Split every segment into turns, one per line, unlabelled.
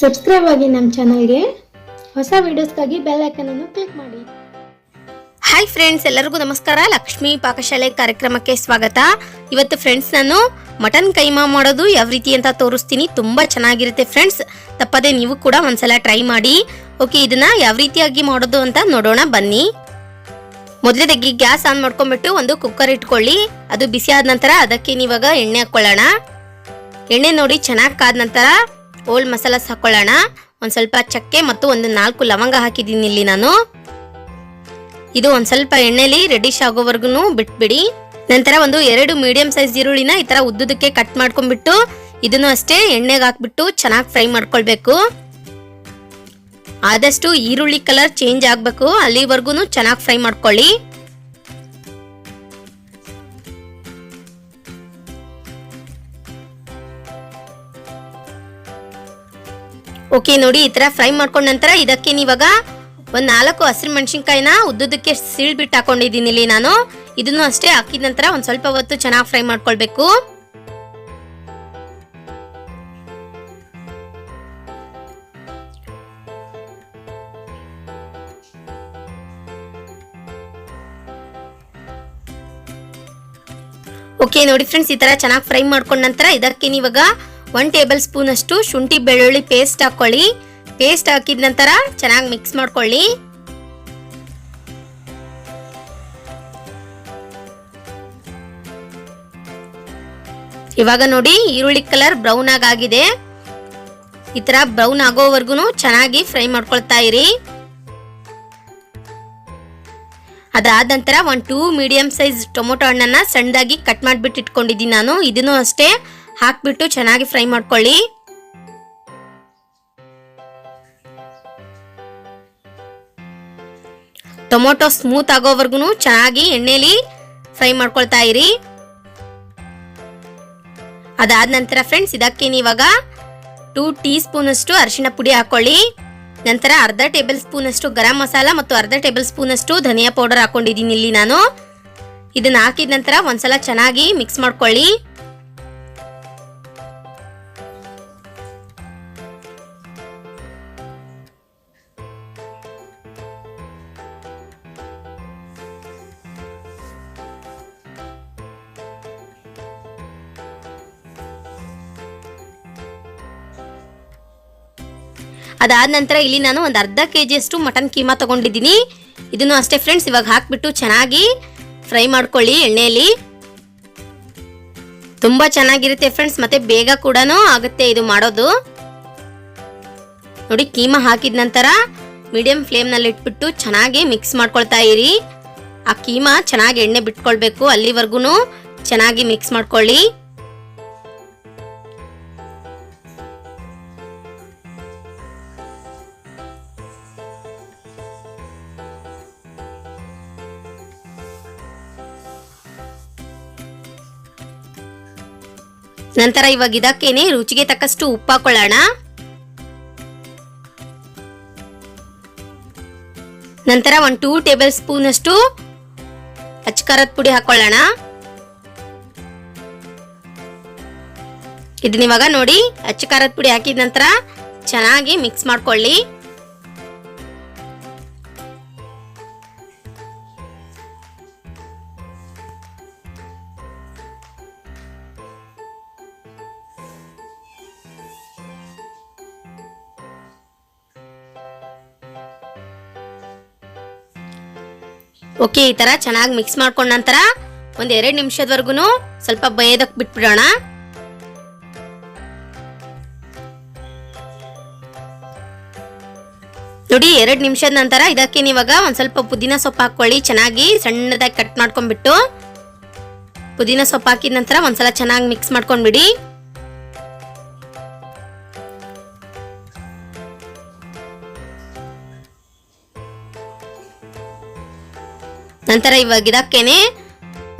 Subscribe ಆಗಿ ನಮ್ಮ ಚಾನಲ್ಗೆ ಹೊಸ ವಿಡಿಯೋಸ್ಗಾಗಿ ಬೆಲ್ ಅನ್ನು ಕ್ಲಿಕ್ ಮಾಡಿ.
ಹಾಯ್ ಫ್ರೆಂಡ್ಸ್ ಎಲ್ಲರಿಗೂ ನಮಸ್ಕಾರ. ಲಕ್ಷ್ಮಿ ಪಾಕಶಾಲೆ ಕಾರ್ಯಕ್ರಮಕ್ಕೆ ಸ್ವಾಗತ. ಇವತ್ತು ಫ್ರೆಂಡ್ಸ್ ನಾನು ಮಟನ್ ಕೈಮಾ ಮಾಡೋದು ಯಾವ ರೀತಿ ಅಂತ ತೋರಿಸ್ತೀನಿ. ತುಂಬ ಚೆನ್ನಾಗಿರುತ್ತೆ ಫ್ರೆಂಡ್ಸ್ ತಪ್ಪದೆ ನೀವು ಕೂಡ ಒಂದ್ಸಲ ಟ್ರೈ ಮಾಡಿ. ಓಕೆ ಇದನ್ನ ಯಾವ ರೀತಿಯಾಗಿ ಮಾಡೋದು ಅಂತ ನೋಡೋಣ, ಬನ್ನಿ. ಮೊದಲದಾಗಿ ಗ್ಯಾಸ್ ಆನ್ ಮಾಡ್ಕೊಂಡ್ಬಿಟ್ಟು ಒಂದು ಕುಕ್ಕರ್ ಇಟ್ಕೊಳ್ಳಿ. ಅದು ಬಿಸಿ ಆದ ನಂತರ ಅದಕ್ಕೆ ನೀವಾಗ ಎಣ್ಣೆ ಹಾಕ್ಕೊಳ್ಳೋಣ ಎಣ್ಣೆ ನೋಡಿ ಚೆನ್ನಾಗಿ ಕಾದ ನಂತರ ಓಲ್ಡ್ ಮಸಾಲಾಸ್ ಹಾಕೊಳ್ಳೋಣ ಒಂದು ಸ್ವಲ್ಪ ಚಕ್ಕೆ ಮತ್ತು ಒಂದು ನಾಲ್ಕು ಲವಂಗ ಹಾಕಿದ್ದೀನಿ ಇಲ್ಲಿ ನಾನು. ಇದು ಒಂದ್ ಸ್ವಲ್ಪ ಎಣ್ಣೆಲಿ ರೆಡಿಶ್ ಆಗೋವರೆಗೂ ಬಿಟ್ಬಿಡಿ. ನಂತರ ಒಂದು ಎರಡು ಮೀಡಿಯಂ ಸೈಜ್ ಈರುಳ್ಳಿನ ಈ ತರ ಉದ್ದುದಕ್ಕೆ ಕಟ್ ಮಾಡ್ಕೊಂಡ್ಬಿಟ್ಟು ಇದನ್ನು ಅಷ್ಟೇ ಎಣ್ಣೆಗೆ ಹಾಕ್ಬಿಟ್ಟು ಚೆನ್ನಾಗಿ ಫ್ರೈ ಮಾಡ್ಕೊಳ್ಬೇಕು. ಆದಷ್ಟು ಈರುಳ್ಳಿ ಕಲರ್ ಚೇಂಜ್ ಆಗಬೇಕು. ಅಲ್ಲಿವರೆಗೂ ಚೆನ್ನಾಗಿ ಫ್ರೈ ಮಾಡ್ಕೊಳ್ಳಿ. ಓಕೆ, ನೋಡಿ, ಈ ತರ ಫ್ರೈ ಮಾಡ್ಕೊಂಡ ನಂತರ ಇದಕ್ಕೆ ನೀವಾಗ ಒಂದ್ ನಾಲ್ಕು ಹಸಿರು ಮೆಣಸಿನ್ಕಾಯಿನ ಉದ್ದುದಕ್ಕೆ ಸೀಳ್ಬಿಟ್ಟು ಹಾಕೊಂಡಿದ್ದೀನಿ ಇಲ್ಲಿ ನಾನು. ಇದನ್ನು ಅಷ್ಟೇ ಹಾಕಿದ ನಂತರ ಒಂದ್ ಸ್ವಲ್ಪ ಹೊತ್ತು ಚೆನ್ನಾಗಿ ಫ್ರೈ ಮಾಡ್ಕೊಳ್ಬೇಕು. ಓಕೆ, ನೋಡಿ, ಫ್ರೆಂಡ್ಸ್, ಈ ತರ ಚೆನ್ನಾಗಿ ಫ್ರೈ ಮಾಡ್ಕೊಂಡ ನಂತರ ಇದಕ್ಕೆ ನೀವಾಗ ಒನ್ ಟೇಬಲ್ ಸ್ಪೂನ್ ಅಷ್ಟು ಶುಂಠಿ ಬೆಳ್ಳುಳ್ಳಿ ಪೇಸ್ಟ್ ಹಾಕೊಳ್ಳಿ. ಪೇಸ್ಟ್ ಹಾಕಿದ ನಂತರ ಚೆನ್ನಾಗಿ ಮಿಕ್ಸ್ ಮಾಡ್ಕೊಳ್ಳಿ. ಇವಾಗ ನೋಡಿ ಈರುಳ್ಳಿ ಕಲರ್ ಬ್ರೌನ್ ಆಗಿದೆ ಈ ತರ ಬ್ರೌನ್ ಆಗೋವರೆಗೂ ಚೆನ್ನಾಗಿ ಫ್ರೈ ಮಾಡ್ಕೊಳ್ತಾ ಇರಿ. ಅದಾದ ನಂತರ ಒಂದು ಟೂ ಮೀಡಿಯಂ ಸೈಜ್ ಟೊಮೊಟೊ ಹಣ್ಣನ್ನ ಸಣ್ಣದಾಗಿ ಕಟ್ ಮಾಡಿಬಿಟ್ಟು ಇಟ್ಕೊಂಡಿದ್ದೀನಿ ನಾನು. ಇದನ್ನು ಅಷ್ಟೇ ಹಾಕ್ಬಿಟ್ಟು ಚೆನ್ನಾಗಿ ಫ್ರೈ ಮಾಡ್ಕೊಳ್ಳಿ. ಟೊಮೊಟೊ ಸ್ಮೂತ್ ಆಗೋವರೆಗೂ ಚೆನ್ನಾಗಿ ಎಣ್ಣೆಲಿ ಫ್ರೈ ಮಾಡ್ಕೊಳ್ತಾ ಇರಿ. ಅದಾದ ನಂತರ ಫ್ರೆಂಡ್ಸ್, ಇದಕ್ಕೆ ನೀವಾಗ ಟೂ ಟೀ ಸ್ಪೂನ್ ಅಷ್ಟು ಅರಿಶಿಣ ಪುಡಿ ಹಾಕೊಳ್ಳಿ. ನಂತರ ಅರ್ಧ ಟೇಬಲ್ ಸ್ಪೂನ್ ಅಷ್ಟು ಗರಂ ಮಸಾಲ ಮತ್ತು ಅರ್ಧ ಟೇಬಲ್ ಸ್ಪೂನ್ ಅಷ್ಟು ಧನಿಯಾ ಪೌಡರ್ ಹಾಕೊಂಡಿದ್ದೀನಿ ಇಲ್ಲಿ ನಾನು. ಇದನ್ನ ಹಾಕಿದ ನಂತರ ಒಂದ್ಸಲ ಚೆನ್ನಾಗಿ ಮಿಕ್ಸ್ ಮಾಡ್ಕೊಳ್ಳಿ. ಅದಾದ ನಂತರ ಇಲ್ಲಿ ನಾನು ಒಂದು ಅರ್ಧ ಕೆ ಜಿಯಷ್ಟು ಮಟನ್ ಕೀಮಾ ತಗೊಂಡಿದ್ದೀನಿ. ಇದನ್ನು ಅಷ್ಟೇ ಫ್ರೆಂಡ್ಸ್ ಇವಾಗ ಹಾಕ್ಬಿಟ್ಟು ಚೆನ್ನಾಗಿ ಫ್ರೈ ಮಾಡ್ಕೊಳ್ಳಿ ಎಣ್ಣೆಯಲ್ಲಿ. ತುಂಬಾ ಚೆನ್ನಾಗಿರುತ್ತೆ ಫ್ರೆಂಡ್ಸ್ ಮತ್ತೆ ಬೇಗ ಕೂಡ ಆಗುತ್ತೆ ಇದು ಮಾಡೋದು. ನೋಡಿ, ಕೀಮಾ ಹಾಕಿದ ನಂತರ ಮೀಡಿಯಂ ಫ್ಲೇಮ್ನಲ್ಲಿ ಇಟ್ಬಿಟ್ಟು ಚೆನ್ನಾಗಿ ಮಿಕ್ಸ್ ಮಾಡ್ಕೊಳ್ತಾ ಇರಿ. ಆ ಕೀಮಾ ಚೆನ್ನಾಗಿ ಎಣ್ಣೆ ಬಿಟ್ಕೊಳ್ಬೇಕು ಅಲ್ಲಿವರೆಗೂ ಚೆನ್ನಾಗಿ ಮಿಕ್ಸ್ ಮಾಡ್ಕೊಳ್ಳಿ. ನಂತರ ಇವಾಗ ಇದಕ್ಕೇನೆ ರುಚಿಗೆ ತಕ್ಕಷ್ಟು ಉಪ್ಪು ಹಾಕೊಳ್ಳೋಣ ನಂತರ ಒಂದು ಟೂ ಟೇಬಲ್ ಸ್ಪೂನ್ ಅಷ್ಟು ಅಚ್ಕಾರದ ಪುಡಿ ಹಾಕೊಳ್ಳೋಣ. ಇದನ್ನ ಇವಾಗ ನೋಡಿ ಅಚ್ಚಕಾರದ ಪುಡಿ ಹಾಕಿದ ನಂತರ ಚೆನ್ನಾಗಿ ಮಿಕ್ಸ್ ಮಾಡ್ಕೊಳ್ಳಿ. ಓಕೆ, ಈ ತರ ಚೆನ್ನಾಗಿ ಮಿಕ್ಸ್ ಮಾಡ್ಕೊಂಡ ನಂತರ ಒಂದ್ ಎರಡು ನಿಮಿಷದವರೆಗೂ ಸ್ವಲ್ಪ ಬೇಯದಕ್ ಬಿಟ್ಬಿಡೋಣ. ನೋಡಿ, ಎರಡು ನಿಮಿಷದ ನಂತರ ಇದಕ್ಕೆ ನೀವಾಗ ಒಂದ್ ಸ್ವಲ್ಪ ಪುದೀನ ಸೊಪ್ಪು ಹಾಕೊಳ್ಳಿ ಚೆನ್ನಾಗಿ ಸಣ್ಣದಾಗಿ ಕಟ್ ಮಾಡ್ಕೊಂಡ್ಬಿಟ್ಟು. ಪುದೀನ ಸೊಪ್ಪು ಹಾಕಿದ ನಂತರ ಒಂದ್ಸಲ ಚೆನ್ನಾಗಿ ಮಿಕ್ಸ್ ಮಾಡ್ಕೊಂಡ್ಬಿಡಿ. ನಂತರ ಇವಾಗ ಇದಕ್ಕೇನೆ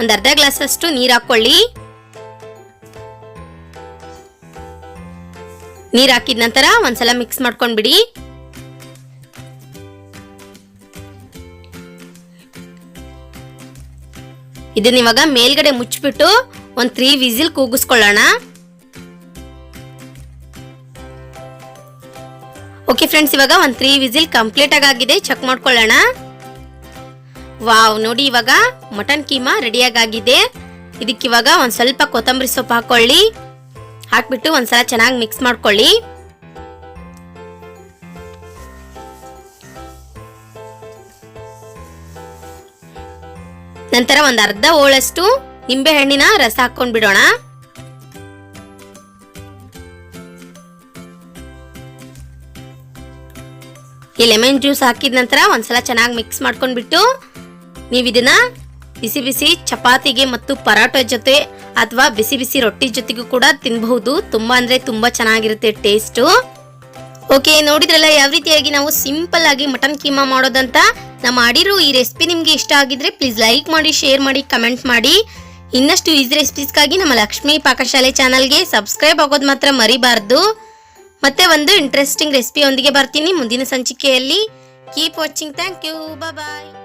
ಒಂದು ಅರ್ಧ ಗ್ಲಾಸ್ ಅಷ್ಟು ನೀರ್ ಹಾಕೊಳ್ಳಿ. ನೀರ್ ಹಾಕಿದ ನಂತರ ಒಂದ್ಸಲ ಮಿಕ್ಸ್ ಮಾಡ್ಕೊಂಡ್ಬಿಡಿ. ಇದನ್ನ ಇವಾಗ ಮೇಲ್ಗಡೆ ಮುಚ್ಚಿಬಿಟ್ಟು ಒಂದ್ ತ್ರೀ ವಿಸಿಲ್ ಕೂಗಿಸ್ಕೊಳ್ಳೋಣ. ಓಕೆ ಫ್ರೆಂಡ್ಸ್ ಇವಾಗ ಒಂದು ತ್ರೀ ವಿಸಿಲ್ ಕಂಪ್ಲೀಟ್ ಆಗಿದೆ ಚೆಕ್ ಮಾಡ್ಕೊಳ್ಳೋಣ. ವಾವ್, ನೋಡಿ ಇವಾಗ ಮಟನ್ ಕೀಮಾ ರೆಡಿಯಾಗಿದೆ ಇದಕ್ಕೆ ಇವಾಗ ಒಂದು ಸ್ವಲ್ಪ ಕೊತ್ತಂಬರಿ ಸೊಪ್ಪು ಹಾಕೊಳ್ಳಿ. ಹಾಕ್ಬಿಟ್ಟು ಒಂದ್ಸಲ ಚೆನ್ನಾಗಿ ಮಿಕ್ಸ್ ಮಾಡ್ಕೊಳ್ಳಿ. ನಂತರ ಒಂದು ಅರ್ಧ ಓಳಷ್ಟು ನಿಂಬೆಹಣ್ಣಿನ ರಸ ಹಾಕೊಂಡ್ ಬಿಡೋಣ. ಈ ಲೆಮನ್ ಜ್ಯೂಸ್ ಹಾಕಿದ ನಂತರ ಒಂದ್ಸಲ ಚೆನ್ನಾಗಿ ಮಿಕ್ಸ್ ಮಾಡ್ಕೊಂಡ್ಬಿಟ್ಟು ನೀವು ಇದನ್ನ ಬಿಸಿ ಬಿಸಿ ಚಪಾತಿಗೆ ಮತ್ತು ಪರಾಟ ಜೊತೆ ಅಥವಾ ಬಿಸಿ ಬಿಸಿ ರೊಟ್ಟಿ ಜೊತೆಗೂ ಕೂಡ ತಿನ್ನಬಹುದು ತುಂಬಾ ಅಂದ್ರೆ ತುಂಬಾ ಚೆನ್ನಾಗಿರುತ್ತೆ ಟೇಸ್ಟು. ಓಕೆ, ನೋಡಿದ್ರಲ್ಲ ಯಾವ ರೀತಿಯಾಗಿ ನಾವು ಸಿಂಪಲ್ ಆಗಿ ಮಟನ್ ಕೀಮಾ ಮಾಡೋದಂತ? ನಮ್ಮ ಮಾಡಿರೋ ಈ ರೆಸಿಪಿ ನಿಮ್ಗೆ ಇಷ್ಟ ಆಗಿದ್ರೆ ಪ್ಲೀಸ್ ಲೈಕ್ ಮಾಡಿ, ಶೇರ್ ಮಾಡಿ, ಕಮೆಂಟ್ ಮಾಡಿ. ಇನ್ನಷ್ಟು ಈಸಿ ರೆಸಿಪೀಸ್ಗಾಗಿ ನಮ್ಮ ಲಕ್ಷ್ಮೀ ಪಾಕಶಾಲೆ ಚಾನಲ್ಗೆ ಸಬ್ಸ್ಕ್ರೈಬ್ ಆಗೋದು ಮಾತ್ರ ಮರಿಬಾರ್ದು. ಮತ್ತೆ ಒಂದು ಇಂಟ್ರೆಸ್ಟಿಂಗ್ ರೆಸಿಪಿಯೊಂದಿಗೆ ಬರ್ತೀನಿ ಮುಂದಿನ ಸಂಚಿಕೆಯಲ್ಲಿ. Keep watching thank you bye